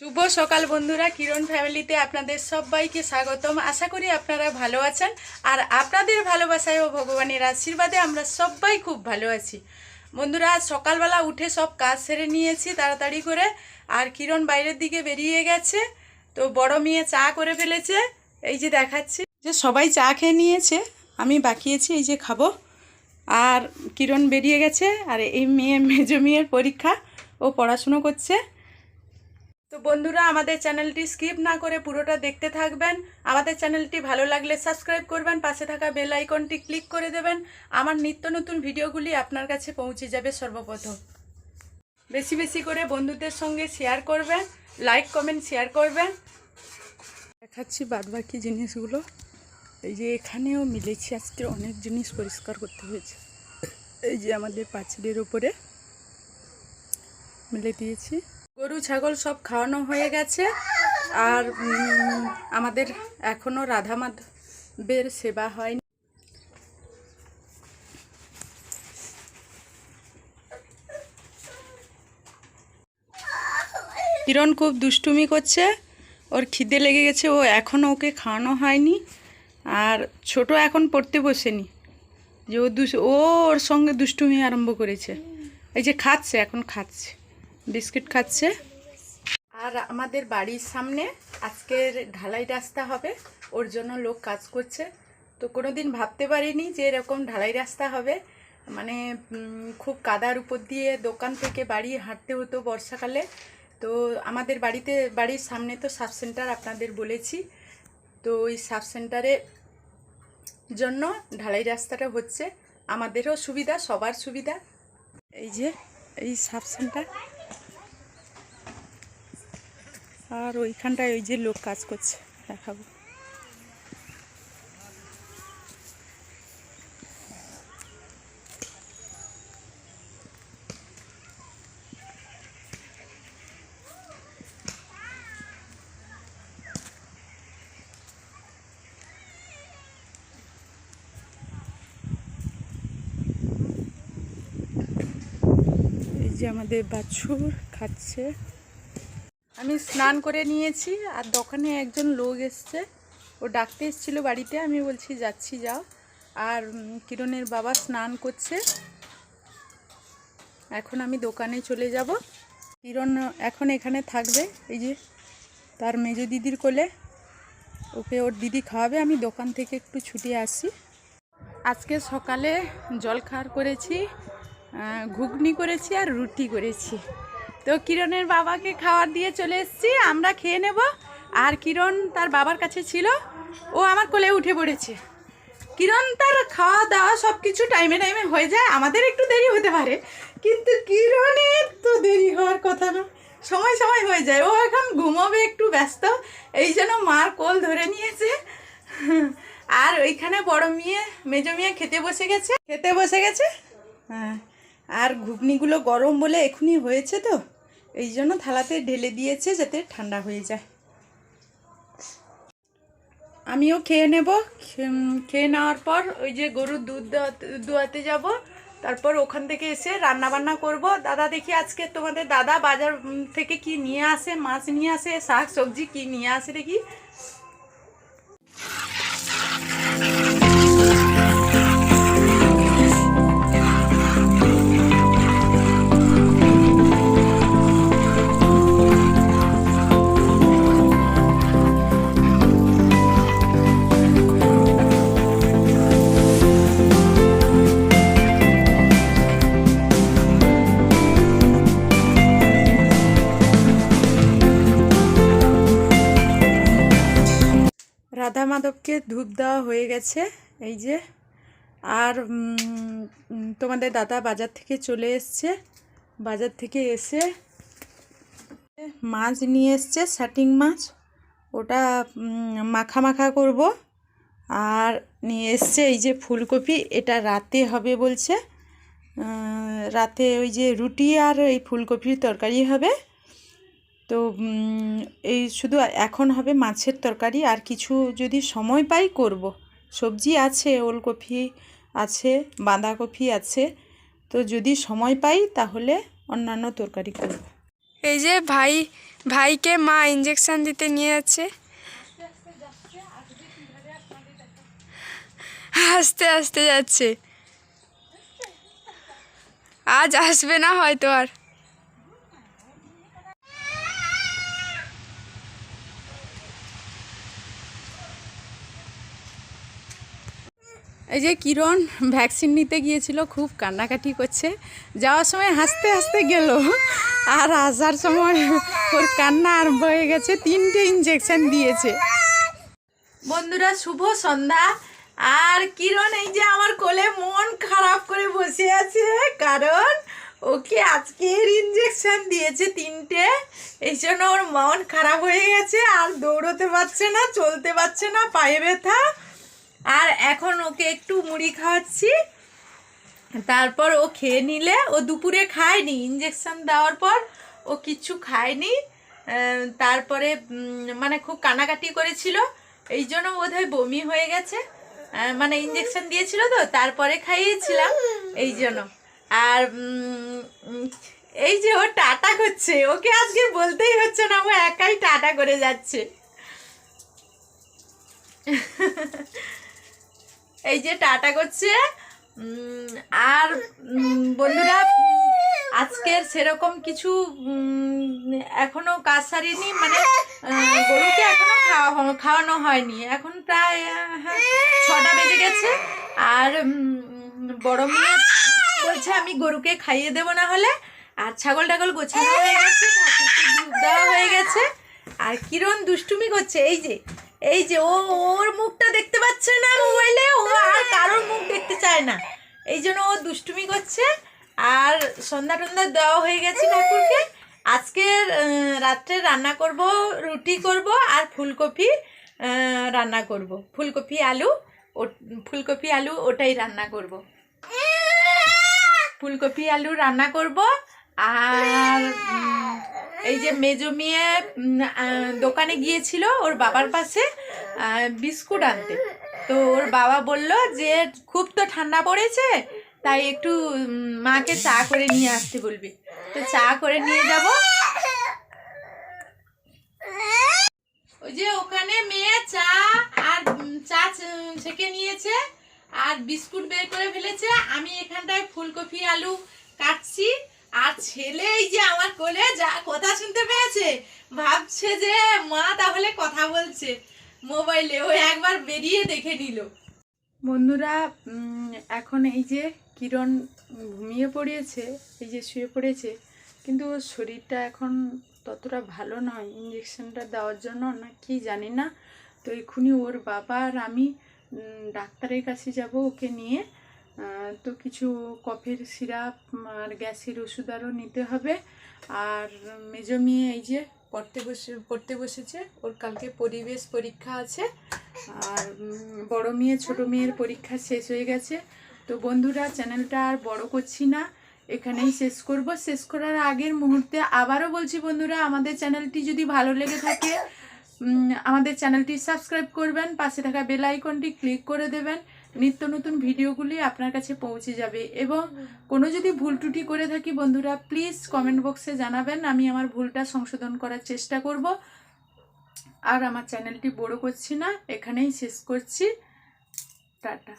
শুভ সকাল বন্ধুরা, কিরণ ফ্যামিলিতে আপনাদের সবাইকে স্বাগতম। আশা করি আপনারা ভালো আছেন আর আপনাদের ভালোবাসায় ও ভগবানের আশীর্বাদে আমরা সবাই খুব ভালো আছি। বন্ধুরা আজ সকালবেলা উঠে সব কাজ সেরে নিয়েছি তাড়াতাড়ি করে। আর কিরণ বাইরের দিকে বেরিয়ে গেছে, তো বড় মেয়ে চা করে ফেলেছে। এই যে দেখাচ্ছি, যে সবাই চা খেয়ে নিয়েছে, আমি বাকিয়েছি এই যে খাব। আর কিরণ বেরিয়ে গেছে, আর এই মেয়ে, মেজো মেয়ের পরীক্ষা, ও পড়াশুনো করছে। তো বন্ধুরা, আমাদের চ্যানেলটি স্কিপ না করে পুরোটা দেখতে থাকবেন। আমাদের চ্যানেলটি ভালো লাগলে সাবস্ক্রাইব করবেন, পাশে থাকা বেল আইকনটি ক্লিক করে দেবেন। আমার নিত্য নতুন ভিডিওগুলি আপনার কাছে পৌঁছে যাবে সর্বপ্রথম। বেশি বেশি করে বন্ধুদের সঙ্গে শেয়ার করবেন লাইক কমেন্ট শেয়ার করবেন। দেখাচ্ছি বাদ বাকি জিনিসগুলো। এই যে এখানেও মিলেছি, আজকে অনেক জিনিস পরিষ্কার করতে হয়েছে। এই যে আমাদের পাঁচিলের ওপরে মিলে দিয়েছি। গরু, ছাগল সব খাওয়ানো হয়ে গেছে। আর আমাদের এখনও রাধা মাধবের সেবা হয়নি। কিরণ খুব দুষ্টুমি করছে। ওর খিদে লেগে গেছে, ও এখনও ওকে খাওয়ানো হয়নি। আর ছোট এখন পড়তে বসেনি। যে ও দুস ও ওর সঙ্গে দুষ্টুমি আরম্ভ করেছে। এই যে খাচ্ছে, এখন খাচ্ছে। বিস্কিট খাচ্ছে। আর আমাদের বাড়ির সামনে আজকের ঢালাই রাস্তা হবে, ওর জন্য লোক কাজ করছে। তো কোনো দিন ভাবতে পারিনি যে এরকম ঢালাই রাস্তা হবে। মানে খুব কাদার উপর দিয়ে দোকান থেকে বাড়ি হাঁটতে হতো বর্ষাকালে। তো আমাদের বাড়িতে, বাড়ির সামনে তো সাব সেন্টার আপনাদের বলেছি। তো ওই সাব সেন্টারে জন্য ঢালাই রাস্তাটা হচ্ছে। আমাদেরও সুবিধা, সবার সুবিধা। এই যে, এই সাব সেন্টার। আর ওইখানটায় ওই যে লোক কাজ করছে দেখাবো। যে আমাদের বাছুর খাচ্ছে। আমি স্নান করে নিয়েছি আর দোকানে একজন লোক এসছে। ও ডাকতে এসেছিল বাড়িতে। আমি বলছি, যাচ্ছি, যাও। আর কিরণের বাবা স্নান করছে। এখন আমি দোকানে চলে যাব। কিরণ এখন এখানে থাকবে। এই যে, তার মেজো দিদির কোলে। ওকে ওর দিদি খাওয়াবে। আমি দোকান থেকে একটু ছুটে আসি। আজকে সকালে জল খাওয়ার করেছি ঘুগনি করেছি আর রুটি করেছি। তো কিরণের বাবাকে খাবার দিয়ে চলে এসেছি, আমরা খেয়ে নেব। আর কিরণ তার বাবার কাছে ছিল, ও আমার কোলে উঠে পড়েছে। কিরণ তার খাওয়া দাওয়া সব কিছু টাইমে টাইমে হয়ে যায়, আমাদের একটু দেরি হতে পারে, কিন্তু কিরণের তো দেরি হওয়ার কথা না। সময় সময় হয়ে যায়, ও এখন ঘুমোবে, একটু ব্যস্ত, এই জন্য মার কোল ধরে নিয়েছে। আর ওইখানে বড় মেয়ে, মেজো মেয়ে খেতে বসে গেছে। খেতে বসে গেছে? হ্যাঁ আর ঘুগনিগুলো গরম বলে এখনই হয়েছে তো। এই জন্য থালাতে ঢেলে দিয়েছে যাতে ঠান্ডা হয়ে যায়। আমিও খেয়ে নেব। খেয়ে- নেওয়ার পর ওই যে গরুর দুধ দোয়াতে যাব। তারপর ওখান থেকে এসে রান্না বান্না করব। দাদা দেখি আজকে তোমাদের দাদা বাজার থেকে কি নিয়ে আসে, মাছ নিয়ে আসে, শাক সবজি কি নিয়ে আসে দেখি। মাধবকে ধূপ দেওয়া হয়ে গেছে, এই যে। আর তোমাদের দাদা বাজার থেকে চলে এসছে, বাজার থেকে এসে মাছ নিয়ে এসছে শাটিং মাছ। ওটা মাখা মাখা করব। আর নিয়ে এসছে এই যে ফুলকপি, এটা রাতে হবে বলছে। রাতে ওই যে রুটি আর এই ফুলকপির তরকারি হবে। তো এই শুধু এখন হবে মাছের তরকারি, আর কিছু যদি সময় পাই করব। সবজি আছে, ওলকপি আছে, বাঁধাকপি আছে, তো যদি সময় পাই তাহলে অন্যান্য তরকারি করব। এই যে ভাই, ভাইকে মা ইঞ্জেকশান দিতে নিয়ে যাচ্ছে। আস্তে আস্তে যাচ্ছে। আজ আসবে না হয়তো আর। এই যে কিরণ ভ্যাকসিন নিতে গিয়েছিল, খুব কান্নাকাটি করছে। যাওয়ার সময় হাসতে হাসতে গেল। আর আসার সময় ওর কান্না আরম্ভ হয়ে গেছে, তিনটে ইঞ্জেকশন দিয়েছে। বন্ধুরা, শুভ সন্ধ্যা। আর কিরণ এই যে আমার কোলে মন খারাপ করে বসে আছে, কারণ ওকে আজকের ইঞ্জেকশন দিয়েছে তিনটে। এই জন্য ওর মন খারাপ হয়ে গেছে, আর দৌড়তে পারছে না, চলতে পারছে না, পায়ে ব্যথা। আর এখন ওকে একটু মুড়ি খাওয়াচ্ছি। তারপর ও খেয়ে নিলে, ও দুপুরে খায়নি ইঞ্জেকশন দেওয়ার পর ও কিচ্ছু খায়নি। তারপরে মানে খুব কানাকাটি করেছিল, এই জন্য বোধহয় বমি হয়ে গেছে। মানে ইঞ্জেকশন দিয়েছিল তো, তারপরে খাইয়েছিলাম, এই জন্য। আর এই যে ও টাটা করছে, ওকে আজকে বলতেই হচ্ছে না, ও একাই টাটা করে যাচ্ছে। এই যে টাটা করছে। আর বন্ধুরা, আজকের সেরকম কিছু এখনও কাজ সারিনি মানে গরুকে এখনও খাওয়া খাওয়ানো হয়নি। এখন প্রায় ছটা বেজে গেছে। আর বড় মেয়ে বলছে, আমি গরুকে খাইয়ে দেবো না হলে। আর ছাগল টাগল গোছানো হয়ে গেছে দুধ দেওয়া হয়ে গেছে। আর কিরণ দুষ্টুমি করছে, এই যে এই যে ও, ওর মুখটা দেখতে পাচ্ছে না মোবাইলে? ও আর কারোর মুখ দেখতে চায় না। এই জন্য ও দুষ্টুমি করছে। আর সন্ধ্যা টন্ধা দেওয়া হয়ে গেছে ঠাকুরকে। আজকে রাত্রে রান্না করব, রুটি করব আর ফুলকপি রান্না করব। ফুলকপি, আলু, ও, ফুলকপি, আলু ওটাই রান্না করব। ফুলকপি, আলু রান্না করব। আর এই যে মেজো মেয়ে দোকানে গিয়েছিল ওর বাবার পাশে বিস্কুট আনতে। তো ওর বাবা বলল যে, খুব তো ঠান্ডা পড়েছে, তাই একটু মাকে চা করে নিয়ে আসতে বলবি। তো চা করে নিয়ে যাব। ওই যে ওখানে মেয়ে চা আর চা ছেঁকে নিয়েছে আর বিস্কুট বের করে ফেলেছে। আমি এখানটায় ফুলকপি, আলু কাটছি। আর ছেলে এই যে আমার কোলে যা কথা শুনতে পেয়েছে, ভাবছে যে মা তাহলে কথা বলছে। মোবাইলে ও একবার বেরিয়ে দেখে নিল। বন্ধুরা এখন এই যে কিরণ ঘুমিয়ে পড়িয়েছে, এই যে শুয়ে পড়েছে, কিন্তু ওর শরীরটা এখন ততটা ভালো নয়। ইঞ্জেকশনটা দেওয়ার জন্য না কি জানি না। তো এক্ষুনি ওর বাবা আর আমি ডাক্তারের কাছে যাব ওকে নিয়ে। তো কিছু কফের সিরাপ আর গ্যাসের ওষুধ আরও নিতে হবে। আর মেজো মেয়ে এই যে পড়তে বসে, পড়তে বসেছে, ওর কালকে পরিবেশ পরীক্ষা আছে। আর বড় মেয়ে, ছোট মেয়ের পরীক্ষা শেষ হয়ে গেছে। তো বন্ধুরা, চ্যানেলটা আর বড় করছি না, এখানেই শেষ করব। শেষ করার আগের মুহূর্তে আবারও বলছি বন্ধুরা, আমাদের চ্যানেলটি যদি ভালো লেগে থাকে আমাদের চ্যানেলটি সাবস্ক্রাইব করবেন, পাশে থাকা বেল আইকনটি ক্লিক করে দেবেন। নিত্য নতুন ভিডিওগুলি আপনার কাছে পৌঁছে যাবে এবং কোনো যদি ভুল ত্রুটি করে থাকি বন্ধুরা প্লিজ কমেন্ট বক্সে জানাবেন। আমি আমার ভুলটা সংশোধন করার চেষ্টা করব। আর আমার চ্যানেলটি বড় করছি না, এখানেই শেষ করছি। টাটা।